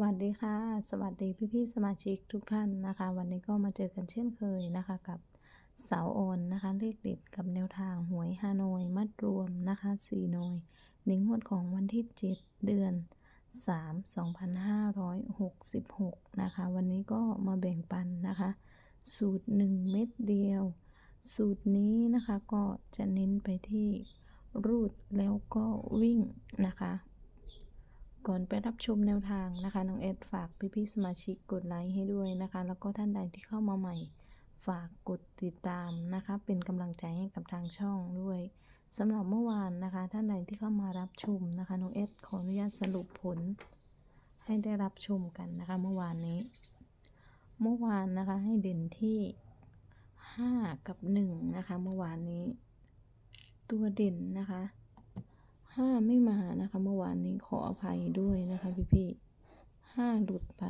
วัสดีค่ะ สวัสดีพี่ๆสมาชิกทุกท่านนะคะ วันนี้ก็มาเจอกันเช่นเคยนะคะ กับเสาโอนนะคะเลขเด็ดกับแนวทางหวยฮานอยมัดรวมนะคะ4หน่วยในงวดของวันที่ 7 เดือน 3 2566 นะคะ วันนี้ก็มาแบ่งปันนะคะ สูตร 1 เม็ดเดียว สูตรนี้นะคะก็จะเน้นไปที่รูดแล้วก็วิ่งนะคะ ก่อนไปรับชมแนวทางนะคะน้องเอ็ดฝากพี่ๆสมาชิกกดไลค์ให้ด้วยนะคะ แล้วก็ท่านใดที่เข้ามาใหม่ ฝากกดติดตามนะคะ เป็นกำลังใจให้กับทางช่องด้วยสำหรับเมื่อวานนะคะ ท่านใดที่เข้ามารับชมนะคะน้องเอ็ดขออนุญาตสรุปผล ให้ได้รับชมกันนะคะ เมื่อวานนี้ เมื่อวานนะคะให้เด่นที่ 5 กับ 1 นะคะ เมื่อวานนี้ ตัวเด่นนะคะ ห้าไม่มานะคะ เมื่อวานนี้ขออภัยด้วยนะคะ พี่พี่ๆห้าหลุดไป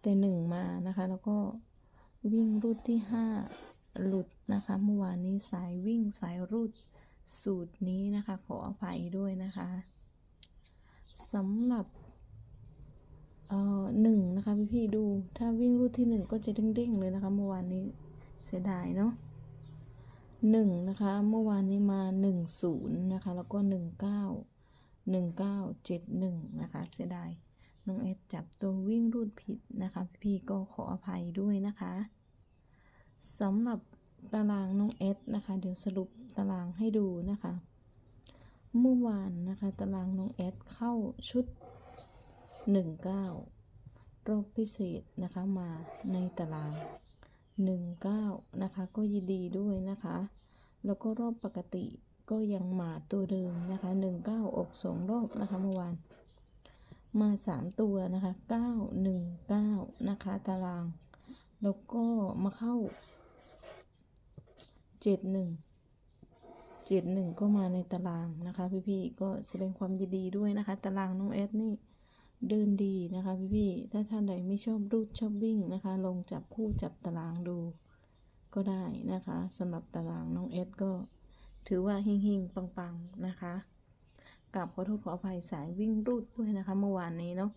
แต่หนึ่งมานะคะ แล้วก็วิ่งรูดที่ห้าหลุดนะคะ เมื่อวานนี้สายวิ่งสายรูดสูตรนี้นะคะ ขออภัยด้วยนะคะสำหรับเอ่อหนึ่งนะคะพี่พี่ๆดู ถ้าวิ่งรูดที่หนึ่งก็จะเด้งๆเลยนะคะ เมื่อวานนี้เสียดายเนาะ หนึ่งนะคะ เมื่อวานนี้มาหนึ่งศูนย์นะคะ แล้วก็หนึ่งเก้าหนึ่งเก้าเจ็ดหนึ่งนะคะ เสียดาย น้องเอสจับตัววิ่งรูดผิดนะคะ พี่ก็ขออภัยด้วยนะคะสำหรับตารางน้องเอสนะคะ เดี๋ยวสรุปตารางให้ดูนะคะ เมื่อวานนะคะ ตารางน้องเอสเข้าชุดหนึ่งเก้ารอบพิเศษนะคะมาในตาราง หนึ่งเก้านะคะ ก็ยินดีด้วยนะคะ แล้วก็รอบปกติก็ยังมาตัวเดิมนะคะหนึ่งเก้าออกสองรอบนะคะเมื่อวาน มาสามตัวนะคะเก้าหนึ่งเก้านะคะ ตาราง แล้วก็มาเข้าเจ็ดหนึ่งเจ็ดหนึ่งก็มาในตารางนะคะ พี่ๆ ก็แสดงความยินดีด้วยนะคะ ตารางน้องเอสนี่ เดินดีนะคะพี่ๆถ้าท่านใดไม่ชอบรูดชอบวิ่งนะคะ ลงจับคู่จับตารางดูก็ได้นะคะสำหรับตารางน้องเอสก็ถือว่าเฮงๆปังๆนะคะกลับขอโทษขออภัยสายวิ่งรูดด้วยนะคะ เมื่อวานนี้เนาะ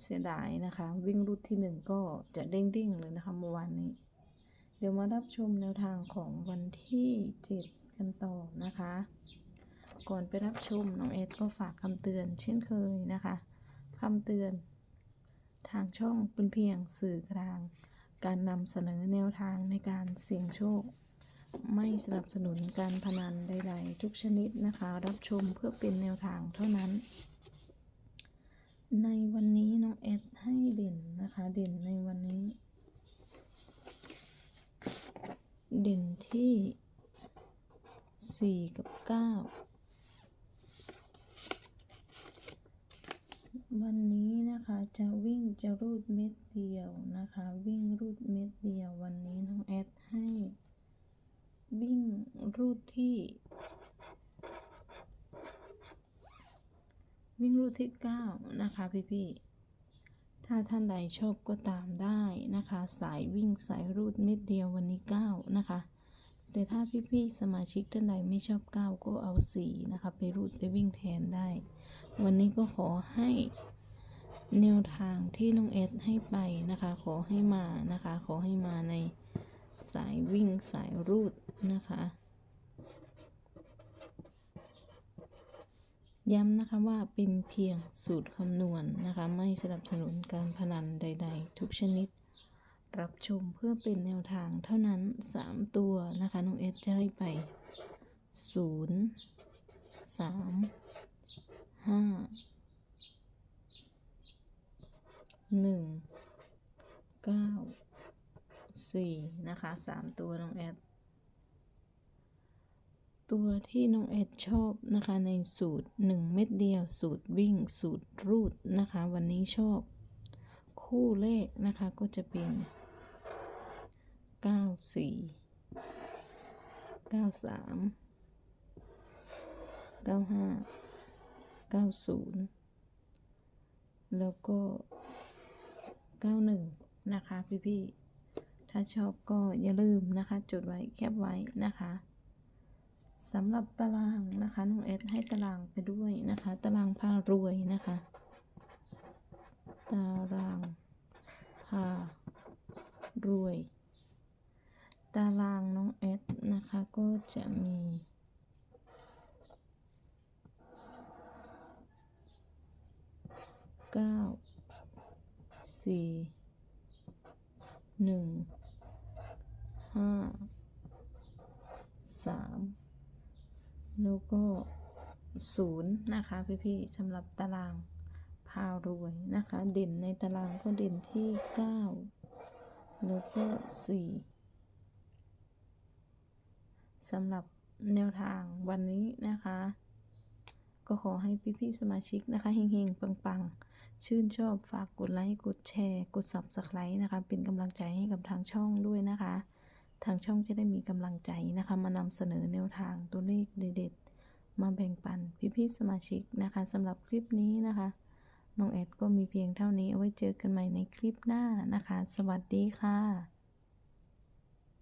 เสียดายนะคะ วิ่งรูดที่หนึ่งก็จะเด้งๆเลยนะคะเมื่อวานนี้ เดี๋ยวมารับชมแนวทางของวันที่เจ็ดกันต่อนะคะ ก่อนไปรับชมน้องเอสก็ฝากคำเตือนเช่นเคยนะคะคำเตือน ทางช่องเป็นเพียงสื่อกลาง การนำเสนอแนวทางในการเสี่ยงโชค ไม่สนับสนุนการพนันใด ๆ ทุกชนิดนะคะ รับชมเพื่อเป็นแนวทางเท่านั้น ในวันนี้น้องเอสให้เด่นนะคะ เด่นในวันนี้ เด่นที่ 4 กับ 9 วันนี้นะคะจะวิ่งจะรูดเม็ดเดียวนะคะ วิ่งรูดเม็ดเดียววันนี้น้องแอดให้ วิ่งรูดที่ วิ่งรูดที่เก้านะคะพี่ๆถ้าท่านใดชอบก็ตามได้นะคะ สายวิ่งสายรูดเม็ดเดียววันนี้เก้านะคะ แต่ถ้าพี่ๆสมาชิกท่านใดไม่ชอบเก้าก็เอาสีนะคะ ไปรูดไปวิ่งแทนได้ วันนี้ก็ขอให้แนวทางที่น้องเอสให้ไปนะคะ ขอให้มานะคะ ขอให้มาในสายวิ่งสายรูดนะคะ ย้ำนะคะว่าเป็นเพียงสูตรคำนวณนะคะ ไม่สนับสนุนการพนันใด ๆ ทุกชนิด รับชมเพื่อเป็นแนวทางเท่านั้น 3 ตัวนะคะน้องเอสจะให้ไป 0 3ห้าหนึ่งเก้าสี่นะคะสามตัวน้องแอด ตัวที่น้องแอดชอบนะคะในสูตรหนึ่งเม็ดเดียว สูตรวิ่ง สูตรรูดนะคะ วันนี้ชอบ คู่เลขนะคะก็จะเป็น เก้าสี่เก้าสามเก้าห้า90แล้วก็91นะคะพี่ๆถ้าชอบก็อย่าลืมนะคะ จดไว้แคปไว้นะคะสำหรับตารางนะคะน้องเอสให้ตารางไปด้วยนะคะ ตารางพารวยนะคะ ตารางพารวย ตารางน้องแอดนะคะก็จะมีเก้าสี่หนึ่งห้าสามแล้วก็ศูนย์นะคะพี่ๆสำหรับตารางพารวยนะคะ เด่นในตารางก็เด่นที่เก้าแล้วก็สี่ สำหรับแนวทางวันนี้นะคะ ก็ขอให้พี่ๆสมาชิกนะคะเฮงๆ ปังๆ ชื่นชอบฝากกดไลค์ กดแชร์ กด subscribe นะคะ เป็นกำลังใจให้กับทางช่องด้วยนะคะ ทางช่องจะได้มีกำลังใจนะคะ มานำเสนอแนวทางตัวเลขเด็ดๆ มาแบ่งปันพี่ๆสมาชิกนะคะสำหรับคลิปนี้นะคะน้องแอดก็มีเพียงเท่านี้ เอาไว้เจอกันใหม่ในคลิปหน้านะคะ สวัสดีค่ะ